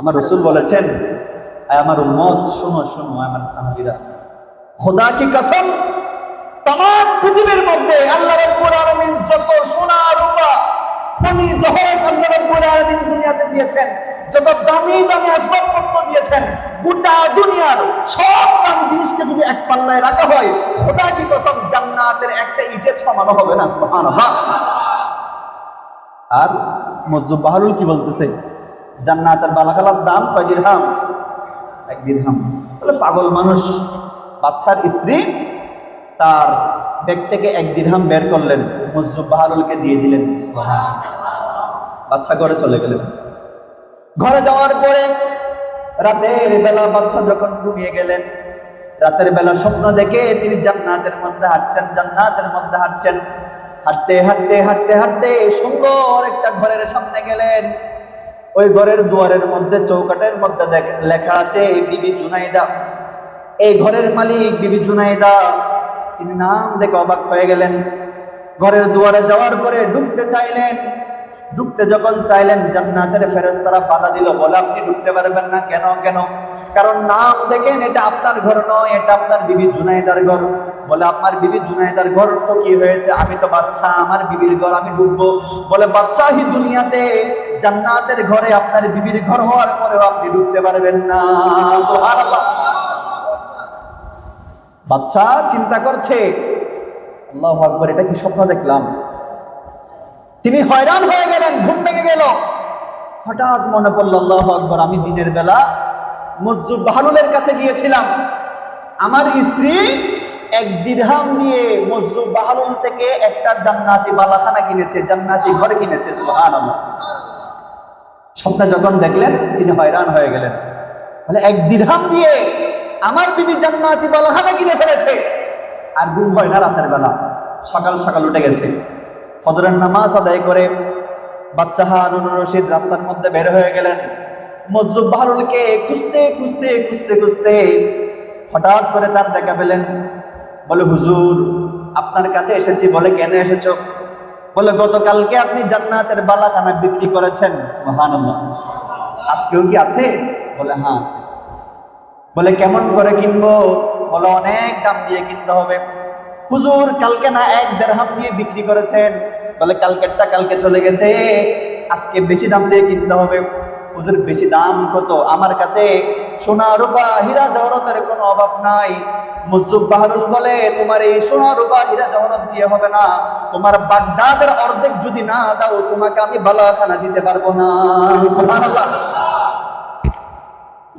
আমার রসুল বলেছেন আমার উম্মত, শোনো শোনো আমার সাহাবীরা। খোদা কি কসম? তাম পৃথিবীর মধ্যে আল্লাহ রাব্বুল যত সোনা রূপা, খনি, জহরত আল্লাহ রাব্বুল দুনিয়াতে দিয়েছেন, যত দামি দামি আসবাবপত্র দিয়েছেন, গোটা দুনিয়ার সব দামি জিনিসকে যদি এক পাল্লায় রাখা হয়, খোদা কি কসম? জান্নাতের একটা ইটের সমান হবে না, সুবহানাল্লাহ। আর মজ্জুব বাহরুল কি বলতেছে? জান্নাতের বালাখালার দাম কয় দিরহাম? এক দিরহাম। বলে পাগল মানুষ, বাচ্চার স্ত্রী তার ব্যাগ থেকে এক দিরহাম বের করলেন মজ্জুব বাহারুলকে দিয়ে দিলেন। বাচ্চা ঘরে চলে গেলেন। ঘরে যাওয়ার পরে রাতের বেলা বাচ্চা যখন ঘুমিয়ে গেলেন, রাতের বেলা স্বপ্ন দেখে তিনি জান্নাতের মধ্যে হাঁটছেন, জান্নাতের মধ্যে হাঁটছেন। হাঁটতে হাঁটতে হাঁটতে হাঁটতে সুন্দর একটা ঘরের সামনে গেলেন। ওই ঘরের দুয়ারের মধ্যে, চৌকাটের মধ্যে লেখা আছে, এই বিবি জুনাইদা। এই ঘরের মালিক বিবি জুনাইদা। তিনি নাম দেখে অবাক হয়ে গেলেন। ঘরের দুয়ারে যাওয়ার পরে ঢুকতে চাইলেন। ঢুকতে যখন চাইলেন, জান্নাতের ফেরেশতারা বাধা দিল। বলে, আপনি ঢুকতে পারবেন না। কেন কেন? কারণ নাম দেখেন, এটা আপনার ঘর নয়, এটা আপনার বিবি জুনাইদার ঘর। বলে, আপনার বিবি জুনাইদার ঘর তো কি হয়েছে? আমি তো বাচ্চা আমার বিবির ঘর আমি ঢুকবো বলে, বাদশাহী দুনিয়াতে জান্নাতের ঘরে আপনার বিবির ঘর হওয়ার পরেও আপনি ঢুকতে পারবেন না। বাচ্চা চিন্তা করছে, আল্লাহ আকবর, এটা কি স্বপ্ন দেখলাম? তিনি হয়রান হয়ে গেলেন, ঘুম ভেঙে গেল। হঠাৎ মনে পড়ল, আল্লাহ আকবর, আমি দিনের বেলা মজ্জুব বাহালুলের কাছে গিয়েছিলাম। আমার স্ত্রী এক দিরহাম দিয়ে মজ্জুব বাহালুল থেকে একটা জান্নাতি বালাখানা কিনেছে, জান্নাতি ঘর কিনেছে, সুবহানাল্লাহ। স্বপ্নে যখন দেখলেন, তিনি হয়রান হয়ে গেলেন। বলে, এক দিরহাম দিয়ে আমার বিবি জান্নাতি বালাখানা কিনে ফেলেছে। আর ঘুম হয় না রাতের বেলা। সকাল সকাল উঠে গেছে। ফজরের নামাজ আদায় করে বাচ্চা হারুন রশিদ রাস্তার মধ্যে বের হয়ে গেলেন। মজ্জুব বাহরুলকে খুঁজতে খুঁজতে খুঁজতে খুঁজতে হঠাৎ করে তার দেখা পেলেন। বলে, হুজুর, আপনার কাছে এসেছি বলে কেন এসেছ? বলে, গতকালকে আপনি জান্নাতের বালাখানা বিক্রি করেছেন। মহান আজকেও কি আছে? বলে হ্যাঁ আছে। বলে, কেমন করে কিনবো? বলে, অনেক দাম দিয়ে কিনতে হবে। হুজুর, কালকে না এক দেড়হাম দিয়ে বিক্রি করেছেন? বলে, কালকেরটা কালকে চলে গেছে। আজকে বেশি দাম দিয়ে কিনতে হবে। হুজুর, বেশি দাম কত? আমার কাছে সোনা রূপা হীরা জহরতের কোনো অভাব নাই। মুজুব বাহারুল বলে, তোমার এই সোনা রূপা হীরা জহরত দিয়ে হবে না। তোমার বাগদাদের অর্ধেক যদি না দাও, তোমাকে আমি বালাখানা দিতে পারব না।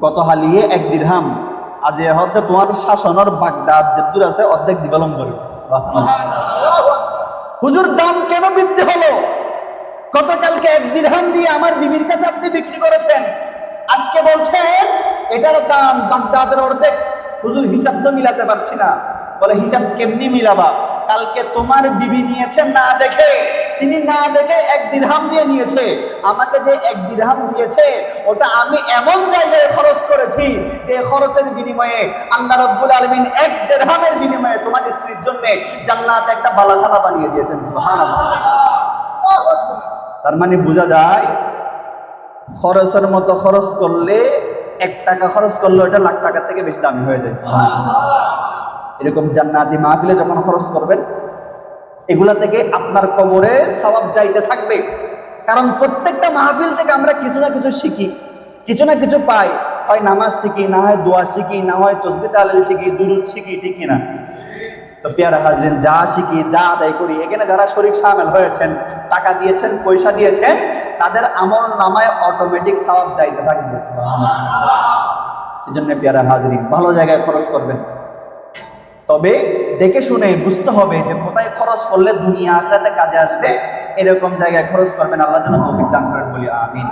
কত হালিয়ে এক দিরহাম। আজ এ হতে তোমার শাসনের বাগদাদ যে দূর আছে, অর্ধেক দিবালম করবে হুজুর, দাম কেন বৃদ্ধি হলো? গতকালকে এক দিরহাম দিয়ে আমার বিবির কাছে আপনি বিক্রি করেছেন। আজকে বলছেন, এটার দাম বাগদাদের অর্ধেক। হুজুর হিসাব তো মিলাতে পারছি না। বলে, হিসাব কেমনি মিলাবা? কালকে তোমার বিবি নিয়েছেন না দেখে। তিনি না দেখে এক দিরহাম দিয়ে নিয়েছে। আমাকে যে এক দিরহাম দিয়েছে, ওটা আমি এমন জায়গায় খরচ করেছি যে খরচের বিনিময়ে আল্লাহ রব্বুল আলমিন এক দেড়হামের বিনিময়ে তোমার স্ত্রীর জন্য জান্নাত একটা বালাখানা বানিয়ে দিয়েছেন। সুবহানাল্লাহ। তার মানে বোঝা যায়, খরচের মতো খরচ করলে এক টাকা খরচ করলে ওটা লাখ টাকার থেকে বেশি দামি হয়ে যায় এরকম জান্নাতি মাহফিলে যখন খরচ করবেন, এগুলা থেকে আপনার কবরে সওয়াব যাইতে থাকবে। কারণ প্রত্যেকটা মাহফিল থেকে আমরা কিছু না কিছু শিখি, কিছু না কিছু পাই। হয় নামাজ শিখি, না হয় দোয়া শিখি, না হয় তসবি তালিল শিখি, দুরুদ শিখি, ঠিক কিনা? তো পেয়ারা হাজরিন, যা শিখি, যা আদায় করি, এখানে যারা শরীর সামিল হয়েছেন, টাকা দিয়েছেন, পয়সা দিয়েছেন, তাদের আমল নামায় অটোমেটিক সওয়াব যাইতে থাকবে সেজন্য পেয়ারা হাজরিন, ভালো জায়গায় খরচ করবেন। তবে দেখে শুনে বুঝতে হবে যে কোথায় খরচ করলে দুনিয়া আখরাতে কাজে আসবে, এরকম জায়গায় খরচ করবেন, আল্লাহ যেন তৌফিক দান করেন বলি, আমিন।